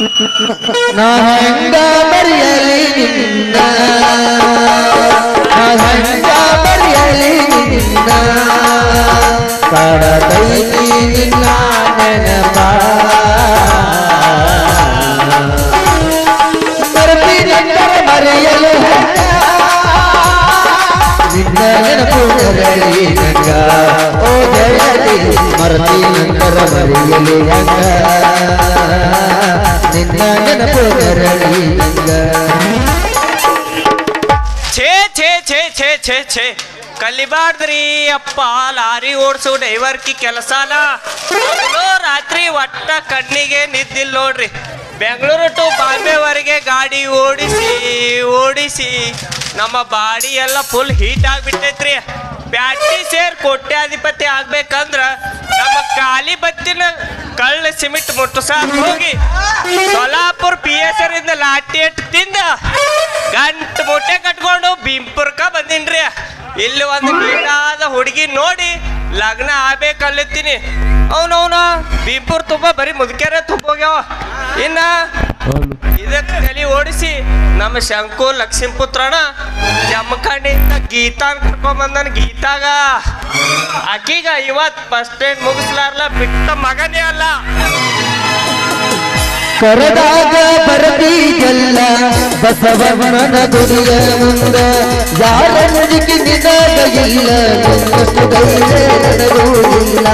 ನಾ ಹೆಂಗ ಬರೆಯಲಿ ನಿನ್ನ? ನಾ ಹೆಂಗ ಬರೆಯಲಿ ನಿನ್ನ? ನಿನ್ನ ನೆನಪ. ಬರ್ತೀನಿ ನಂತರ ಛೇ ಛೇ ಛೇ ಛೇ ಛೇ ಛೇ. ಕಲಿಬಾರ್ದ್ರಿ ಅಪ್ಪ, ಲಾರಿ ಓಡಿಸೋ ಡೈವರ್ಕಿ ಕೆಲಸನ. ರಾತ್ರಿ ಒಟ್ಟ ಕಣ್ಣಿಗೆ ನಿದ್ದಿಲ್ಲ ನೋಡ್ರಿ. ಬೆಂಗಳೂರು ಟು ಬಾಂಬೆವರೆಗೆ ಗಾಡಿ ಓಡಿಸಿ ಓಡಿಸಿ. ನಮ್ಮ ಬಾಡಿ ಎಲ್ಲ ಫುಲ್ ಹೀಟ್ ಆಗ್ಬಿಟ್ಟೈತ್ರಿ. ಬ್ಯಾಟ್ರಿ ಸೇರ್ ಕೋಟ್ಯಾಧಿಪತಿ ಆಗ್ಬೇಕಂದ್ರ ನಮ್ಮ ಖಾಲಿ ಬತ್ತಿನ ಕಳ್ಳ ಸಿಮೆಂಟ್ ಮುಟ್ಟಸಾಕ್ ಹೋಗಿ ಸೊಲಾಪುರ್ ಪಿ ಎಸ್ ಆರ್ ಇಂದ ಲಾಟಿ ಎಟ್ ತಿಂದ ಗಂಟು ಮುಟ್ಟೆ ಕಟ್ಕೊಂಡು ಬಿಂಪುರ್ಕ ಬಂದಿನ್ರಿ. ಇಲ್ಲಿ ಒಂದು ಗೀಟಾದ ಹುಡುಗಿ ನೋಡಿ ಲಗ್ನ ಆಗ್ಬೇಕಲ್ಲಿತ್ತೀನಿ ಅವನವನ ಬೀಪುರ್ ತುಂಬ ಬರೀ ಮುದುಕ್ಯಾರ ತುಂಬೋಗ್ಯಾವ ಇನ್ನ ಇದಕ್ಕೆ ತಲೆ ಓಡಿಸಿ ನಮ್ಮ ಶಂಕು ಲಕ್ಷ್ಮೀ ಪುತ್ರನ ಜಮಖಂಡಿಂದ ಗೀತಾನ್ ಕರ್ಕೊಂಬಂದನ ಗೀತಾಗ. ಆಕೀಗ ಇವತ್ ಫಸ್ಟ್ ಸ್ಟ್ಯಾಂಡ್ ಮುಗಿಸ್ಲಾರ್ಲ, ಬಿಟ್ಟ ಮಗನೇ ಅಲ್ಲ. ಕರದಾಗ ಬಸವಣ್ಣನ ಗುಡಿಯ ಮುಂದ ಯಾರ ನುಡಿಗೆ ನಿನಗ ಇಲ್ಲ ನಿನ್ನಷ್ಟು ಧೈರ್ಯ ನನಗೂ ಇಲ್ಲ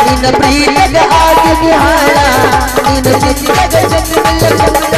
ನಿನ್ನ ಪ್ರೀತಿಗ ಆಗಿ ಹಾಳ ನಿನ್ನ ಚಿನ್ನಗ ಜನ್ಮಿಲ್ಲ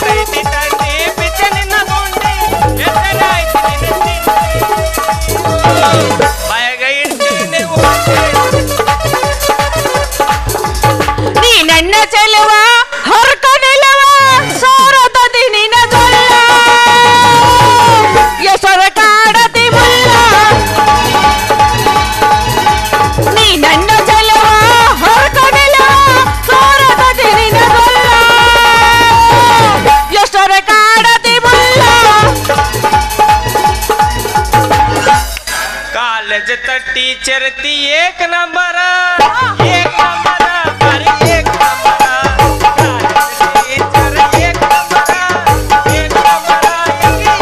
baby. टीचर ती एक नंबर एक नंबर अरे एक नंबर टीचर एक नंबर एक नंबर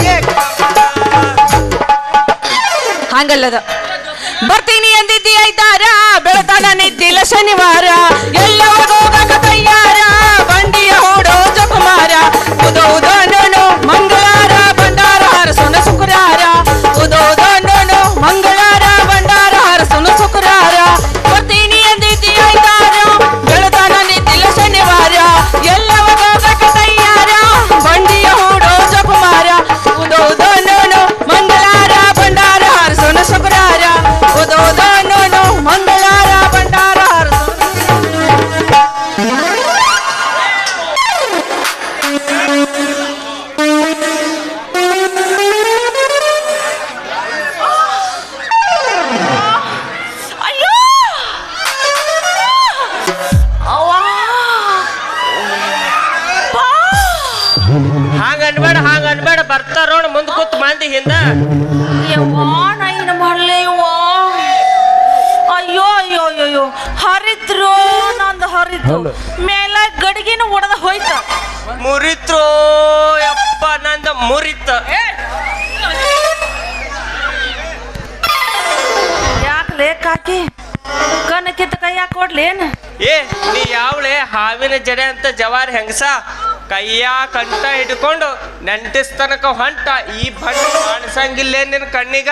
एक नंबर ಹಂಗಲ್ಲದ ಬರ್ತೀನಿ ಅಂದಿದ್ದಿ ಐತಾರ ಬೆಳತನ ನಿದ್ದಿಲ್ಲ ಶನಿವಾರ ಎಲ್ಲ ಜಡೆ ಅಂತ ಜವಾರಿ ಹೆಂಗಸ? ಕೈಯ ಕಂಠ ಹಿಡ್ಕೊಂಡು ನೆಂಟಿಸ್ತನಕ ಹೊಂಟ ಈ ಬಣ್ಣ ಕಾಣಿಸಂಗಿಲ್ಲೇ ನಿನ್ ಕಣ್ಣಿಗ?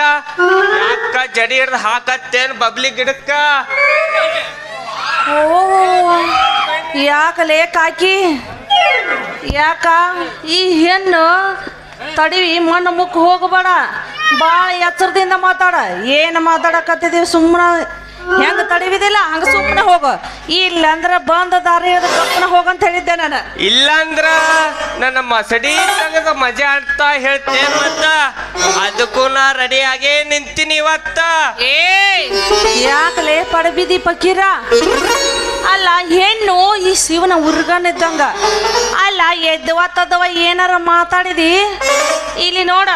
ಯಾಕ ಜಡಿ ಹಿಡ್ದು ಹಾಕತ್ತೇನ್ ಬಬ್ಲಿ ಗಿಡಕ್ಕ? ಯಾಕ ಯಾಕಲೇ ಹಾಕಿ? ಯಾಕ? ಈ ಹೆಣ್ಣು ತಡಿವಿ, ಮಣ್ಣು ಮುಖ ಹೋಗಬೇಡ. ಭಾಳ ಎಚ್ಚರದಿಂದ ಮಾತಾಡ. ಏನು ಮಾತಾಡಕತ್ತಿದೀವಿ ಸುಮ್ಮನೆ ಹೆಂಗ ತಡಿವಿದಿಲ್ಲ? ಹಂಗ ಸುಮ್ಮನೆ ಹೋಗು. ಇಲ್ಲಂದ್ರ ಬಂದ ದಾರಿ ಸುಮ್ಮನೆ ಹೋಗ ಹೋಗಂತ ಹೇಳಿದ್ದೆ ನಾನು. ಇಲ್ಲಾಂದ್ರ ನನ್ನ ಮಸಡಿ ಸಂಗದ ಮಜಾ ಅಂತ ಹೇಳ್ತೇನೆ ಮತ್ತ ಅದಕ್ಕೂ ನಾ ರೆಡಿ ಆಗೇ ನಿಂತೀನಿ ಇವತ್ತ. ಏ ಯಾಕಲೇ ಪಡಬಿದಿ ಪಕೀರ? ಅಲ್ಲ ಹೆಣ್ಣು ಈ ಶಿವನ ಉರ್ಗನಿದ್ದಂಗ ಅಲ್ಲ ಎದ್ದವ ತದ್ದವ ಏನಾರ ಮಾತಾಡಿದಿ? ಇಲ್ಲಿ ನೋಡ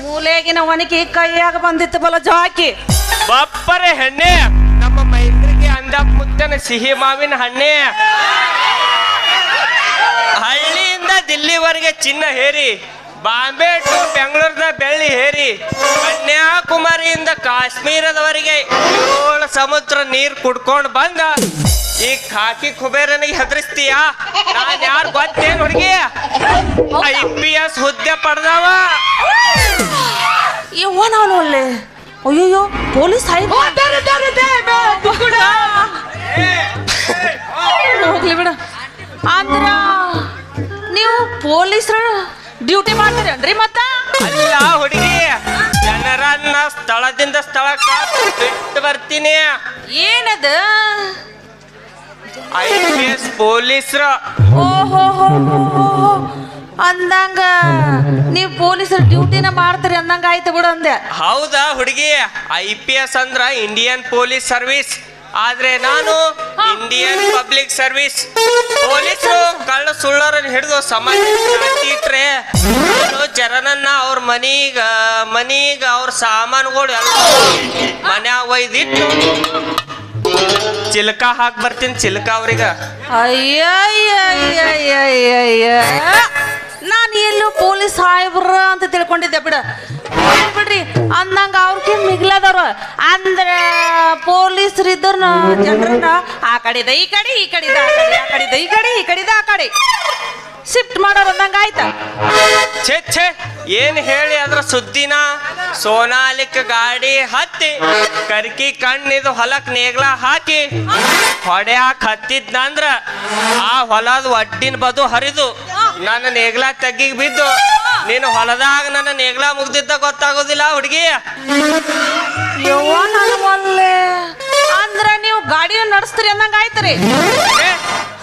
ಮೂಲೆಗಿನ ಒಣಗಿ ಕೈಯಾಗ ಬಂದಿತ್ತು ಬಲ ಜಾಕಿ. ಬಪ್ಪರೆ ಹೆಣ್ಣೆ. ನಮ್ಮ ಮುತ್ತನ ಸಿಹಿ ಮಾವಿನ ಹಣ್ಣೆ. ಹಳ್ಳಿಯಿಂದ ದಿಲ್ಲಿವರೆಗೆ ಚಿನ್ನ ಹೇರಿ ಬಾಂಬೆ ಟು ಬೆಂಗಳೂರದ ಬೆಳ್ಳಿ ಹೇರಿ ಕನ್ಯಾಕುಮಾರಿಯಿಂದ ಕಾಶ್ಮೀರದವರೆಗೆ ಏಳು ಸಮುದ್ರ ನೀರ್ ಕುಡ್ಕೊಂಡು ಬಂದ. ಈ ಖಾಕಿ ಕುಬೇರನಿಗೆ ಹೆದರಿಸ್ತೀಯಾ? ನಾನ್ ಯಾರು ಗೊತ್ತೇನು ಹುಡುಗಿ? ಐ ಪಿ ಎಸ್ ಹುದ್ದೆ ಪಡೆದವ. ನಾನು ಅಯ್ಯಯ್ಯೋ ಪೊಲೀಸ್ ಸಾಹೇಬ್ ಹೋಗ್ಲಿ ಬಿಡ. ಅಂದ್ರ ನೀವು ಪೊಲೀಸರು ಡ್ಯೂಟಿ ಮಾಡ್ತೀರೇನ್ರಿ ಮತ್ತ? ಅಲ್ಲ ಹುಡುಗಿ ಜನರನ್ನ ಸ್ಥಳದಿಂದ ಸ್ಥಳಕ್ಕೆ ಬಿಟ್ಟು ಬರ್ತೀನಿ. ಏನದ? ಐ ಪಿ ಎಸ್ ಪೊಲೀಸ್ರ. ಓಹೋ ಅಂದಂಗ ನೀವು ಪೊಲೀಸರ ಡ್ಯೂಟಿನ ಮಾಡ್ತೀರಿ ಅಂದಂಗ ಆಯ್ತು ಬಿಡು ಅಂದೆ. ಹೌದಾ ಹುಡುಗಿ? ಐ ಪಿ ಎಸ್ ಅಂದ್ರ ಇಂಡಿಯನ್ ಪೊಲೀಸ್ ಸರ್ವಿಸ್ ಆದ್ರೆ ನಾನು ಇಂಡಿಯನ್ ಪಬ್ಲಿಕ್ ಸರ್ವಿಸ್ ಪೊಲೀಸರು ಕಳ್ಳ ಸುಳ್ಳರನ್ನ ಹಿಡಿದು ಸಮಾಜ ಇಟ್ರೆ ಜನನನ್ನ ಜನರನ್ನ ಅವ್ರ ಮನೀಗ ಮನೀಗ ಅವ್ರ ಸಾಮಾನುಗಳು ಎಲ್ಲ ಮನ್ಯಾಗ ಒಯ್ದಿಟ್ಟು ಚಿಲ್ಕ ಹಾಕ್ ಬರ್ತೀನಿ ಚಿಲ್ಕ ಅವ್ರಿಗ. ಅಯ್ಯಯ್ಯಯ್ಯಯ್ಯಯ್ಯ ನಾನು ಎಲ್ಲೂ ಪೊಲೀಸ್ ಸಾಹೇಬ್ರ ಅಂತ ತಿಳ್ಕೊಂಡಿದ್ದೆ, ಬಿಡ. ಬಿಡ್ರಿ. ಅಂದಂಗ ಅವ್ರಕಿನ್ ಮಿಗ್ಲದವ್ರು. ಅಂದ್ರ ಪೊಲೀಸರು ಇದ್ದರ್ನ ಜನರನ್ನ ಆ ಕಡೆದ, ಈ ಕಡೆ, ಈ ಕಡೆದ, ಆ ಕಡೆ, ಆ ಕಡೆದ, ಈ ಕಡೆ, ಈ ಕಡೆದ, ಆ ಕಡೆ. ಶಿಫ್ಟ್ ಮಾಡೋರು ಅಂದಂಗ ಆಯ್ತಾ? ಛೇ ಛೇ. ಏನ್ ಹೇಳಿ ಅದ್ರ ಸುದ್ದಿನ? ಸೋನಾಲಿಕ್ ಗಾಡಿ ಹತ್ತಿ, ಕರ್ಕಿ ಕಣ್ಣಿದು ಹೊಲಕ್ ನೇಗ್ಲ ಹಾಕಿ, ಹೊಡ್ಯಾಕ್ ಹತ್ತಿದ್ನಂದ್ರ ಆ ಹೊಲದ ಒಡ್ಡಿನ ಬದು ಹರಿದು ನನ್ನ ನೇಗ್ಲ ತಗ್ಗಿಗ್ ಬಿದ್ದು ನೀನು ಹೊಲದಾಗ ನನ್ನ ನೇಗ್ಲ ಮುಗ್ದಿದ್ದ ಗೊತ್ತಾಗೋದಿಲ್ಲ ಹುಡುಗಿ. ಯವ್ವ ಅಂದ್ರ ನೀವು ಗಾಡಿ ನಡೆಸ್ತೀರಿ ಅಂದಂಗ ಆಯ್ತ್ರಿ? ಏ,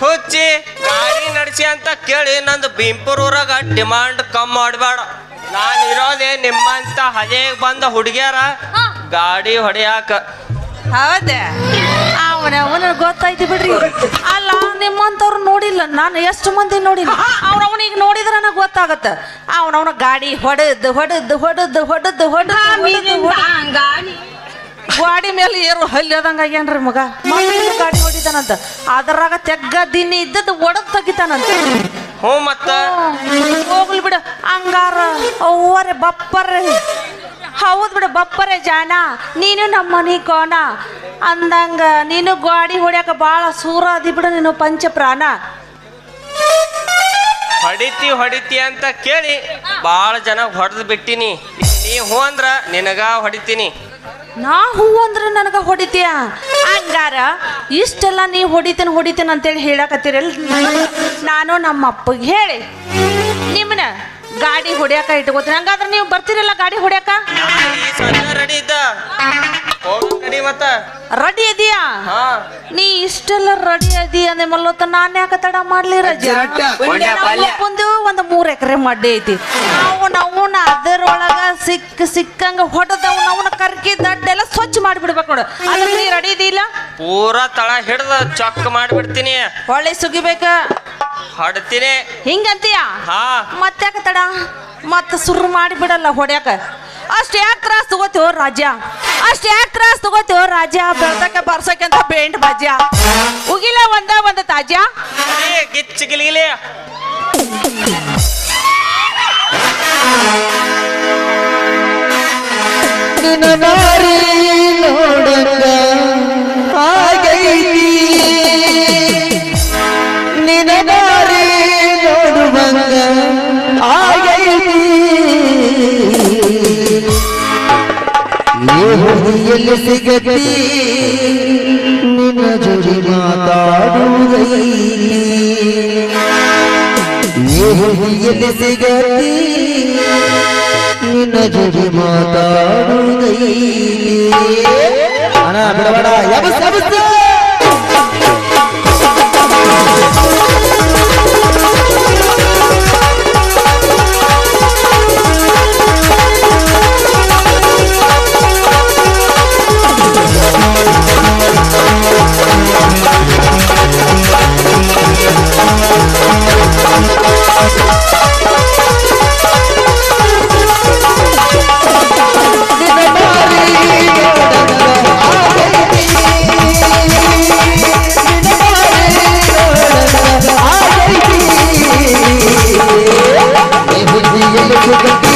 ಹುಚ್ಚಿ ಗಾಡಿ ನಡೆಸಿ ಅಂತ ಕೇಳಿ ನಂದು ಬಿಂಪುರ್ ಊರಾಗ ಡಿಮಾಂಡ್ ಕಮ್ಮಿ ಮಾಡಬೇಡ ನಾನು ಇರೋದೇ ನಿಮ್ಮಂತ ಹಜೆಗ್ ಬಂದ ಹುಡುಗಿಯರ ಗಾಡಿ ಹೊಡೆಯಾಕ. ಹೌದೇ? ಅವನ ಅವನ ಗೊತ್ತಾಯ್ತು ಬಿಡ್ರಿ. ಅಲ್ಲ ನಿಮ್ಮಂತವ್ರು ನೋಡಿಲ್ಲ. ನಾನು ಎಷ್ಟು ಮಂದಿ ನೋಡಿಲ್ಲ. ಅವನವನಿಗೆ ನೋಡಿದ್ರೆ ನನಗೆ ಗೊತ್ತಾಗತ್ತ. ಅವನವನ ಗಾಡಿ ಹೊಡೆದ್ ಹೊಡೆದ್ ಹೊಡೆದ್ ಹೊಡೆದ್ ಹೊಡೆದ್ ಗಾಡಿ ಮೇಲೆ ಏರು ಹಲ್ಲಿ ಏನ್ರಿ ಮಗ. ಗಾಡಿ ಹೊಡಿತಾನಂತ. ಅದರಾಗ ತೆಗ್ಗ ದಿನ ಇದ್ದದ್ದು ಒಡದ್ ತೆಗಿತಾನಂತ. ಹ್ಞೂ ಮತ್ತ. ಹೋಗ್ಲಿ ಬಿಡು. ಹಂಗಾರ ಅವ್ವರೆ ಬಪ್ಪರೆ ಹೌದ್ ಬಿಡು ಬಪ್ಪರೆ ಜಾನ. ನೀನು ನಮ್ಮ ಮನಿ ಕೋನ ಅಂದಂಗ ನೀನು ಗಾಡಿ ಹೊಡ್ಯಾಕ ಬಾಳ ಸೂರ ಅದಿ ಬಿಡು ನೀನು ಪಂಚ ಪ್ರಾಣ ಹೊಡಿತಿ ಹೊಡಿತಿ ಅಂತ ಕೇಳಿ ಭಾಳ ಜನ ಹೊಡೆದು ಬಿಟ್ಟಿನಿ. ನೀ ಹೂ ಅಂದ್ರ ನಿನಗ ಹೊಡಿತೀನಿ. ನಾ ಹೂ ಅಂದ್ರೆ ನನಗ ಹೊಡಿತೀಯ? ಹಂಗಾರ ಇಷ್ಟೆಲ್ಲ ನೀ ಹೊಡಿತೇನೆ ಹೊಡಿತೇನೆ ಅಂತೇಳಿ ಹೇಳಕತ್ತೀರಲ್ಲ ನಾನು ನಮ್ಮ ಅಪ್ಪಗೆ ಹೇಳಿ. ನಿಮ್ಮನ್ನ ಗಾಡಿ ಹೊಡ್ಯಾಕ ಇಟ್ಕೋತೀನಿ. ಹಂಗಾದ್ರೆ ನೀವು ಬರ್ತೀರಲ್ಲ ಗಾಡಿ ಹೊಡ್ಯಾಕ? ರೆಡಿ ಮತ್ತ. ರೆಡಿ ಇದೀಯಾ? ಹಾ. ನೀ ಇಷ್ಟೆಲ್ಲ ರೆಡಿ ಅದಿ ಅಂದೆ ಮಲ್ಲೊತ್ತ ನಾನ್ ಯಾಕ ತಡ ಮಾಡ್ಲಿ ರಜ? ಒಂದು ಒಂದು ಮೂರ್ ಎಕರೆ ಮಡ್ಡಿ ಐತಿ. ನಾವು ನಾವು ಅದರೊಳಗ ಸಿಕ್ಕ ಸಿಕ್ಕಂಗ ಹೊಡೆದವ್ ಅವನ ಕರ್ಕಿ ದಡ್ಡೆಲ್ಲ ಸ್ವಚ್ಛ ಮಾಡಿಬಿಡ್ಬೇಕು ನೋಡು. ಅದಕ್ಕೆ ನೀ ರೆಡಿ ಇದಿಲ್ಲ ಪೂರಾ ತಳ ಹಿಡ್ದ ಚೊಕ್ಕ ಮಾಡಿಬಿಡ್ತೀನಿ. ಹೊಳ್ಳಿ ಸುಗಿಬೇಕ? ಹೊಡ್ತೀನಿ. ಹಿಂಗಂತೀಯ? ಹಾ. ಮತ್ತ್ಯಾಕ ತಡ? ಮತ್ತ ಸುರು ಮಾಡಿಬಿಡಲ್ಲ ಹೊಡ್ಯಾಕ. ಅಷ್ಟು ಯಾಕೆ ತ್ರಾಸ್ ತಗೋತೀವೋ ರಾಜ? ಅಷ್ಟ್ ಯಾಕೆ ತ್ರಾಸ್ ತಗೋತೇವ ರಾಜ ಬೆಳ್ದಕ್ಕೆ ಬರ್ಸಕ್ಕೆ ಅಂತ ಬೇಂಟ್ ಬಾಜ್ಯ ಉಗಿಲ ಒಂದ ಒಂದ ತಾಜ ಏ, ಗಿಚ್ಚ ಗಿಲಿಗಿಲಿ ನಿನ್ನ ನಾರಿ ನೋಡಂಗ ಈ ಹುಡುಗಿಯಲ್ಲಿ ಸಿಗತಿ, ನಿನ್ನ ಜೊತೆ ಮಾತಾಡುವುದೈತಿ ಈ ಹುಡುಗಿಯಲ್ಲಿ ಸಿಗತಿ, ನಿನ್ನ ಜೊತೆ ಮಾತಾಡುವುದೈ ಅಣ್ಣ ಬಿಡಬೇಡ ಯಬಸ್ ಯಬಸ್ கட்டி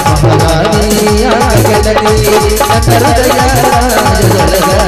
ఆగలది సకల దయారాజు జలగా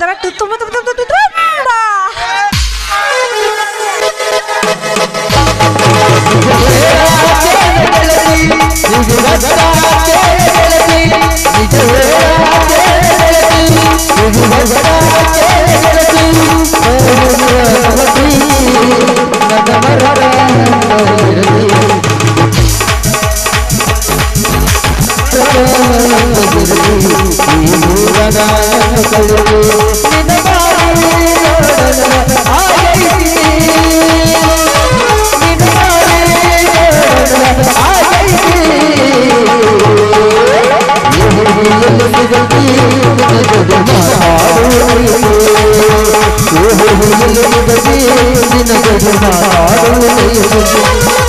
তারা তুমি Oh, oh, oh, oh, oh,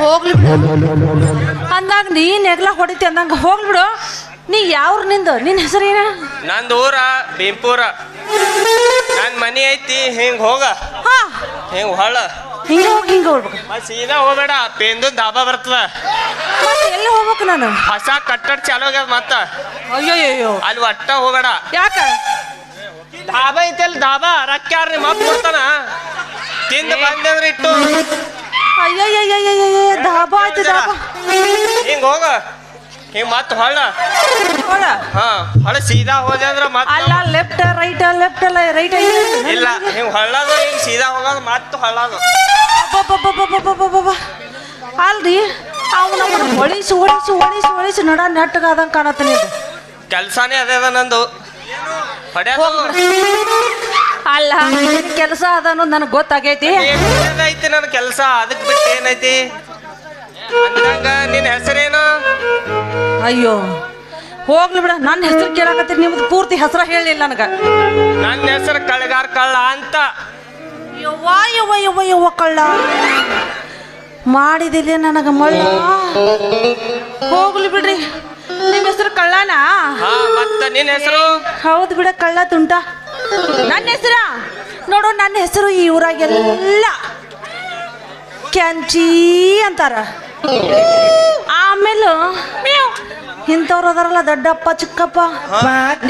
ಹೋಗ್ಲಿ ಅಂದಾಗ ನೀನ್ ಎಗ್ಲ ಹೊಡಿತಿ ಅಂದಂಗ ಹೋಗ್ಬಿಡು ಯಾವ್ರ ನಿಂದು ನಿನ್ನ ಹೆಸರೇನ? ನಂದು ಊರ ಭೀಂಪುರ ನನ್ ಮನಿ ಐತಿ ಹಿಂಗ್ ಹೋಗ. ಹಾ. ಹಿಂಗ್ ಹೊಳ. ಹಿಂಗೆ ಹೋಗಿ ಹಿಂಗೆ ಹೋಗ್ಬೇಕು. ಮತ್ ಸೀದಾ ಹೋಗ್ಬೇಡ ಪೇಂದು ದಾಬಾ ಬರ್ತದ. ಮತ್ತೆ ಎಲ್ಲಿ ಹೋಗ್ಬೇಕು ನಾನು? ಹೊಸ ಕಟ್ಟಡ ಚಾಲು ಆಗ್ಯದ ಮತ್ತ. ಅಯ್ಯೋ ಅಲ್ಲಿ ಒಟ್ಟ ಹೋಗ್ಬೇಡ. ಯಾಕ? ಧಾಬಾ ಐತಿ ಅಲ್ಲಿ ಧಾಬಾ ರೊಕ್ಕ ಯಾರು ನಿಮ್ಮ ಅಪ್ಪ ಕೊಡ್ತಾನ? ತಿಂದು ಬಂದಂದ್ರೆ ಇಟ್ಟು. ಅಯ್ಯಯ್ಯಯ್ಯಯ್ಯಯ್ಯ ಧಾಬಾ ಆಯ್ತು ಧಾಬಾ ಹಿಂಗ್ ಹೋಗ ಹಿಂಗ್ ಮತ್ ಹೊಳ್ಳ ಹೊಳ ಹಾ ಹೊಳ ಸೀದಾ ಹೋದೆ ಅಂದ್ರ ಮತ್ ಅಲ್ಲ ಲೆಫ್ಟ್ ರೈಟ್ ಲೆಫ್ಟ್ ಅಲ್ಲ ರೈಟ್ ಇಲ್ಲ ಹಿಂಗ್ ಹೊಳ್ಳದು ಹಿಂಗ್ ಸೀದಾ ಹೋಗೋದು ಮತ್ ಹೊಳ್ಳದು ಅಲ್ರಿ ಅವು ನಮ್ಮನ್ನ ಹೊಳಿಸಿ ಹೊಳಿಸಿ ಹೊಳಿಸಿ ಹೊಳಿಸಿ ನಡ ನೆಟ್ಟಗಾದಂಗೆ ಕಾಣತ್ತೆ ಕೆಲ್ಸಾನೇ ಅದೇ ಅದ ನಂದು. ಹೊಡ್ಯಾದು ಅಲ್ಲ ಕೆಲಸ ಅದ ಅನ್ನೋದು ನನಗೆ ಗೊತ್ತಾಗೈತಿ. ಐತಿ ನನ್ನ ಕೆಲಸ? ಅದಕ್ಕೆ ಬಿಟ್ಟು ಏನೈತಿ? ಅಂದಂಗ ನಿನ್ ಹೆಸರೇನು? ಅಯ್ಯೋ. ಹೋಗ್ಲಿ ಬಿಡ ನನ್ನ ಹೆಸರು ಕೇಳಕತ್ತೀರಿ ನಿಮ್ದು ಪೂರ್ತಿ ಹೆಸರ ಹೇಳಲಿಲ್ಲ ನನಗೆ. ನನ್ನ ಹೆಸರು ಕಳ್ಳಗಾರ ಕಳ್ಳ ಅಂತ. ಯವ್ವ ಯವ್ವ ಯವ್ವ ಯವ್ವ ಕಳ್ಳ. ಮಾಡಿದಿಲ್ಲ ನನಗೆ ಮಳ್ಳ. ಹೋಗ್ಲಿ ಬಿಡ್ರಿ. ನಿಮ್ಮ ಹೆಸರು ಕಳ್ಳನಾ? ಹಾ ಮತ್ತೆ ನಿನ್ ಹೆಸರು? ಹೌದು ಬಿಡ ಕಳ್ಳ ತುಂಟ. ನನ್ನ ಹೆಸರ? ನೋಡು ನನ್ನ ಹೆಸರು ಈ ಊರಾಗೆಲ್ಲ ಕ್ಯಾಂಚಿ ಅಂತಾರ. ಆಮೇಲೆ ಇಂಥವ್ರು ಅದಾರಲ್ಲ ದೊಡ್ಡಪ್ಪ ಚಿಕ್ಕಪ್ಪ.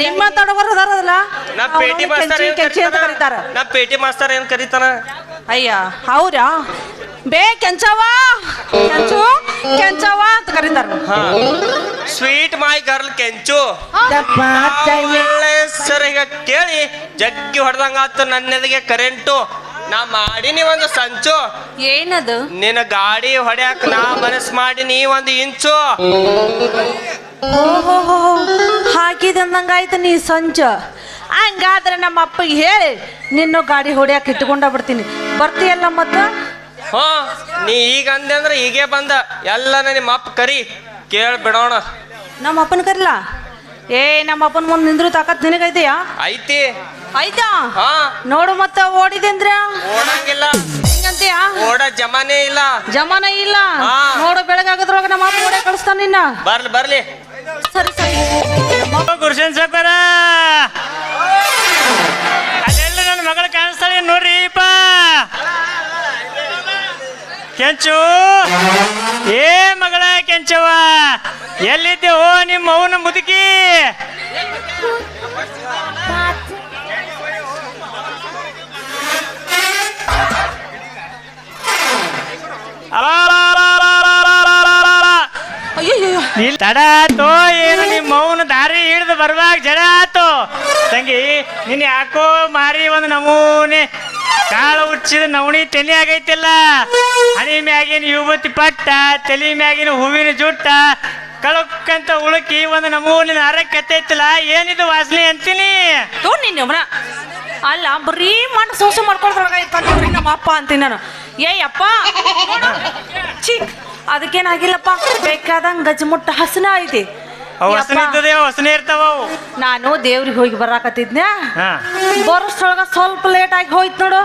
ನಿಮ್ಮ ತಡವರು ಅದಾರಲ್ಲ ನಾ ಪೇಟಿ ಮಾಸ್ತರ್ ಕೆಂಚಿ ಏನ್ ಕೆಂಚಿ ಅಂತ ಕರೀತಾರ. ನಾ ಪೇಟಿ ಮಾಸ್ತರ್ ಏನ್ ಕರೀತಾನ? ಅಯ್ಯ ಹೌದಾ? ಬೇ ಕೆಂಚವ ಕೆಂಚು ಕೆಂಚವ ಅಂತ ಕರೀತಾರ. ಹಾ. ಸ್ವೀಟ್ ಮೈ ಗರ್ಲ್ ಕೆಂಚು. ಹೆಸರಿಗೆ ಕೇಳಿ ಜಗ್ಗಿ ಹೊಡೆದಂಗ ಆತು ನನ್ನೆದಿಗೆ ಕರೆಂಟು. ನಾ ಮಾಡಿನಿ ಒಂದು ಸಂಚು. ಏನದು? ನಿನ್ನ ಗಾಡಿ ಹೊಡ್ಯಾಕ ನಾ ಮನಸ್ ನೀ ಒಂದು ಇಂಚು. ಓಹೋ ಹಾಕಿದೆ ಅಂದಂಗಾಯ್ತು ನೀ ಸಂಚ. ಹಂಗಾದ್ರೆ ನಮ್ಮ ಅಪ್ಪಗೆ ಹೇಳಿ ನಿನ್ನ ಗಾಡಿ ಹೊಡ್ಯಾಕ ಇಟ್ಕೊಂಡ ಬಿಡ್ತೀನಿ. ಬರ್ತೀಯಲ್ಲ ಮತ್ತ? ಹಾ ನೀ ಈಗ ಅಂದೆ ಅಂದ್ರೆ ಈಗೇ ಬಂದ. ಎಲ್ಲ ನಿಮ್ಮ ಅಪ್ಪ ಕರಿ ಕೇಳಿ ಬಿಡೋಣ. ನಮ್ಮ ಅಪ್ಪನ ಕರಿಲ್ಲ ಏ ನಮ್ಮ ಅಪ್ಪನ ಮುಂದೆ ನಿಂದ್ರು ತಾಕತ್ ನಿನಗೈತೆಯಾ? ಐತಿ. ಆಯ್ತಾ? ಹಾ. ನೋಡು ಮತ್ತ ಓಡಿದೆ ಅಂದ್ರ ಓಡಂಗಿಲ್ಲ. ಹಿಂಗಂತೀಯ? ಓಡ ಜಮಾನೆ ಇಲ್ಲ. ಜಮಾನ ಇಲ್ಲ? ಹಾ. ನೋಡು ಬೆಳಗಾಗದ್ರೊಳಗ ನಮ್ಮ ಅಪ್ಪ ಓಡೇ ಕಳಿಸ್ತಾನ ನಿನ್ನ. ಬರ್ಲಿ ಬರ್ಲಿ. ಸರಿ ಸರಿ. ಗುರುಶನ್ ಸಾಕಾರ ಅದೆಲ್ಲ ನನ್ನ ಮಗಳು ಕಾಣಿಸ್ತಾಳೆ ನೋಡ್ರಿಪ್ಪ ಕೆಂಚು. ಏ ಮಗಳ ಕೆಂಚವ ಎಲ್ಲಿದ್ದೆ? ಓ ನಿಮ್ಮ ಅವನ ಮುದುಕಿ. ಅಯ್ಯೋ ತಡ ಆತೋ ಏನು ನಿಮ್ಮ ಮೌನ ದಾರಿ ಹಿಡಿದು ಬರುವಾಗ ಜಡ ಆತು. ತಂಗಿ ನಿನ್ನ ಯಾಕೋ ಮಾರಿ ಒಂದು ನಮೂನೆ ಕಾಳು ಉಚ್ಚಿದ ನವಣಿ ತಲೆ ಆಗೈತಿಲ್ಲ. ಹಣಿ ಮ್ಯಾಗಿನ ಯುವತಿ ಪಟ್ಟ ತಲೆ ಮ್ಯಾಗಿನ ಹೂವಿನ ಜುಟ್ಟ ಕಳಕ್ಕಂತ ಉಳುಕಿ ಒಂದು ನಮೂನೆ ನರಕತ್ತೈತಿಲ್ಲ ಏನಿದು ವಾಸನೆ ಅಂತೀನಿ? ನಿನ್ನ ಅಲ್ಲ ಬರೀ ಮಣ್ಣು ಸೋಸು ಮಾಡ್ಕೊಳ್ತಾರ ನಮ್ಮ ಅಪ್ಪ ಅಂತೀನಿ ನಾನು. ಏ ಅಪ್ಪ ನೋಡು. ಛೀ! ಅದಕ್ಕೇನಾಗಿಲ್ಲಪ್ಪ? ಬೇಕಾದಂಗ ಗಜಮುಟ್ಟ ಹಸನ ಐತಿ ಇರ್ತಾವ ನಾನು ದೇವ್ರಿಗೆ ಹೋಗಿ ಬರಾಕತ್ತಿದ್ನ ಬರೋಷ್ಟೊಳಗ ಸ್ವಲ್ಪ ಲೇಟ್ ಆಗಿ ಹೋಯ್ತು ನೋಡು.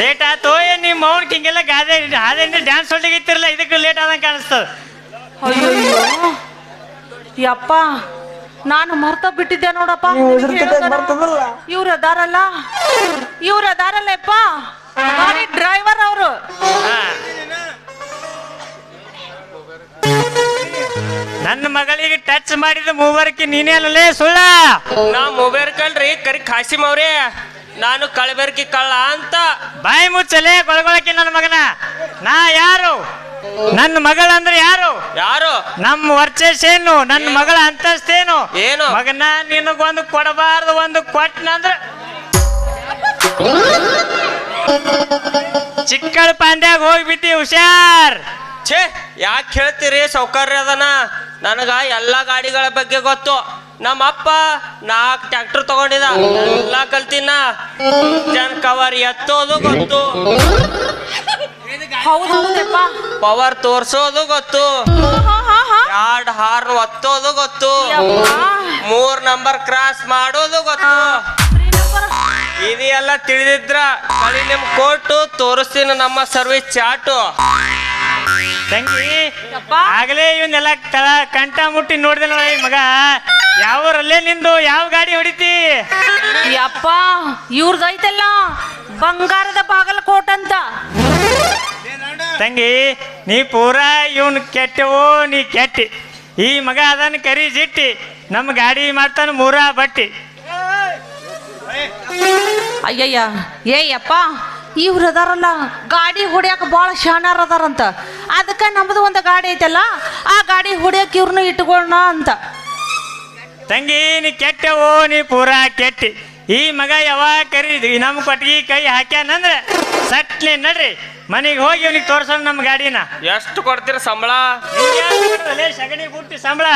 ಲೇಟ್ ಆಯ್ತು. ಏನ್ ನಿಮ್ಮ ಮೌನ್ ಕಿಂಗೆಲ್ಲ ಗಾದೆ ಹಾದೆ ಡ್ಯಾನ್ಸ್ ಹೊಲ್ಡಿಗಿತ್ತಿರಲ್ಲ ಇದಕ್ಕೆ ಲೇಟ್ ಆದಂಗೆ ಕಾಣಿಸ್ತದ. ಅಯ್ಯೋ ಯಪ್ಪ ನಾನು ಮರ್ತ ಬಿಟ್ಟಿದ್ದೆ ನೋಡಪ್ಪ. ಇವ್ರ ಅದಾರಲ್ಲ? ಇವ್ರ ಅದಾರಲ್ಲಪ್ಪ ಗಾಡಿ ಡ್ರೈವರ್ ಅವರು. ಹಾ. ನನ್ನ ಮಗಳಿಗೆ ಟಚ್ ಮಾಡಿದ ಮೂವರ್ಕಿ ನೀನೇ ಅಲ್ಲಲೇ ಸುಳ್ಳ? ನಾ ಮೊಬೈಲ್ ಕಳ್ರಿ ಕರಿ ಖಾಸಿಮ್ ಅವ್ರೇ. ನಾನು ಕಳಬೆರ್ಕಿ ಕಳ್ಳ ಅಂತ. ಬಾಯಿ ಮುಚ್ಚಲೆ ಕೊಳಗೊಳಕಿ ನನ್ನ ಮಗನ? ನಾ ಯಾರು? ನನ್ನ ಮಗಳಂದ್ರೆ ಯಾರು? ಯಾರು? ನಮ್ಮ ವರ್ಚಸ್ ಏನು? ನನ್ನ ಮಗಳ ಅಂತಸ್ತೇನು ಏನು? ಮಗನ ನಿನಗೊಂದು ಕೊಡಬಾರದು ಒಂದು ಕೊಟ್ಟನಂದ್ರ ಚಿಕ್ಕಳ ಪಾಂಡ್ಯಾಗ ಹೋಗ್ಬಿಟ್ಟಿ ಬಿದ್ದಿ ಹುಷಾರ್. ಛೇ ಯಾಕೆ ಹೇಳ್ತೀರಿ? ಸೌಕರ್ಯ ಅದನ. ನನಗ ಎಲ್ಲಾ ಗಾಡಿಗಳ ಬಗ್ಗೆ ಗೊತ್ತು. ನಮ್ಮ ಅಪ್ಪ ನಾಲ್ಕು ಟ್ರ್ಯಾಕ್ಟರ್ ತಗೊಂಡಿದ. ಎಲ್ಲ ಕಲ್ತಿನ. ಜನ್ ಕವರ್ ಎತ್ತೋದು ಗೊತ್ತು. ಹೌದಪ್ಪ. ಪವರ್ ತೋರ್ಸೋದು ಗೊತ್ತು. ಹಾ ಹಾ ಹಾ. ಎರಡ್ ಹಾರ್ನ್ ಒತ್ತೋದು ಗೊತ್ತು. ಮೂರ್ ನಂಬರ್ ಕ್ರಾಸ್ ಮಾಡೋದು ಗೊತ್ತು. ಇದೆಲ್ಲ ತಿಳಿದಿದ್ರ ಕಳಿ ನಿಮ್ ಕೊಟ್ಟು ತೋರಿಸ್ತೀನಿ ನಮ್ಮ ಸರ್ವಿಸ್ ಚಾಟು. ತಂಗಿ ಯಪ್ಪ. ಆಗಲೇ ಇವನ್ನೆಲ್ಲ ತಳ ಕಂಠ ಮುಟ್ಟಿ ನೋಡಿದೆ ನೋಡ ಈ ಮಗ. ಯಾವೂರಲ್ಲೇ ನಿಂದು ಯಾವ ಗಾಡಿ ಹೊಡಿತಿ? ಯಪ್ಪ ಇವ್ರದೈತಲ್ಲ ಬಂಗಾರದ ಬಾಗಲಕೋಟ್ ಅಂತ. ತಂಗಿ ನೀ ಪೂರಾ ಇವನ್ ಕೆಟ್ಟವೋ ನೀ ಕೆಟ್ಟಿ. ಈ ಮಗ ಅದನ್ನ ಕರಿ ಜಿಟ್ಟಿ ನಮ್ಮ ಗಾಡಿ ಮಾಡ್ತಾನೆ ಮೂರ ಬಟ್ಟಿ. ಅಯ್ಯಯ್ಯ ಏಯಪ್ಪ ಇವ್ರು ಅದಾರಲ್ಲ ಗಾಡಿ ಹೊಡ್ಯಾಕ ಭಾಳ ಶಾಣಾರ ಅದಾರಂತ. ಅದಕ್ಕೆ ನಮ್ದು ಒಂದು ಗಾಡಿ ಐತಲ್ಲ ಆ ಗಾಡಿ ಹೊಡ್ಯಾಕ ಇವ್ರನ್ನ ಇಟ್ಕೊಳ್ಳೋಣ ಅಂತ. ತಂಗಿ ನೀ ಕೆಟ್ಟವೋ ನೀ ಪೂರಾ ಕೆಟ್ಟಿ. ಈ ಮಗ ಯಾವಾಗ ಕರೀದು ನಮ್ಮ ಕೊಟ್ಟಿಗೆ ಕೈ ಹಾಕ್ಯಾನಂದ್ರೆ ಸಟ್ಲಿ ನಡ್ರಿ. ಮನೆಗೆ ಹೋಗಿ ಅವ್ನಿಗೆ ತೋರ್ಸೋಣ ನಮ್ಮ ಗಾಡಿನ. ಎಷ್ಟು ಕೊಡ್ತೀರ ಸಂಬಳ? ಸಗಣಿ ಗುಟ್ಟಿ ಸಂಬಳ.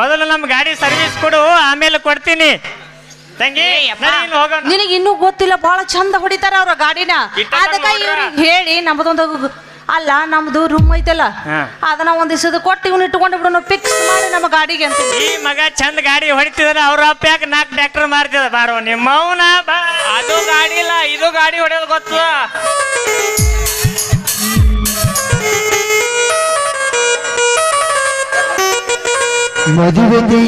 ಮೊದಲು ನಮ್ಮ ಗಾಡಿ ಸರ್ವಿಸ್ ಕೊಡು ಆಮೇಲೆ ಕೊಡ್ತೀನಿ. ತಂಗಿ ನಿನಗೆ ಇನ್ನೂ ಗೊತ್ತಿಲ್ಲ ಬಹಳ ಚಂದ ಹೊಡಿತಾರ ಅವ್ರ ಗಾಡಿನ. ಅದಕ್ಕ. ಇವ್ರಿಗೆ ಹೇಳಿ ನಮ್ದೊಂದು ಅಲ್ಲ ನಮ್ದು ರೂಮ್ ಐತಲ್ಲ. ಅದನ್ನ ಒಂದ್ ದಿವಸದ ಕೊಟ್ಟು ಇವ್ನ ಇಟ್ಕೊಂಡು ಬಿಡೋಣ ಫಿಕ್ಸ್ ಮಾಡಿ ನಮ್ಮ ಗಾಡಿಗೆ ಅಂತ ಈ ಮಗ ಚಂದ ಗಾಡಿ ಹೊಡಿತಿದ್ರ ಅವ್ರ ಅಪ್ಪ ಯಾಕೆ ನಾಲ್ಕು ಟ್ರ್ಯಾಕ್ಟರ್ ಮಾರ್ತಿದ ಬಾರೋ ನಿಮ್ಮ ಮೌನ ಬಾ. ಅದು ಗಾಡಿ ಇಲ್ಲ ಇದು ಗಾಡಿ ಹೊಡೆಯೋದು ಗೊತ್ತದ ಮದುವೆಗೆ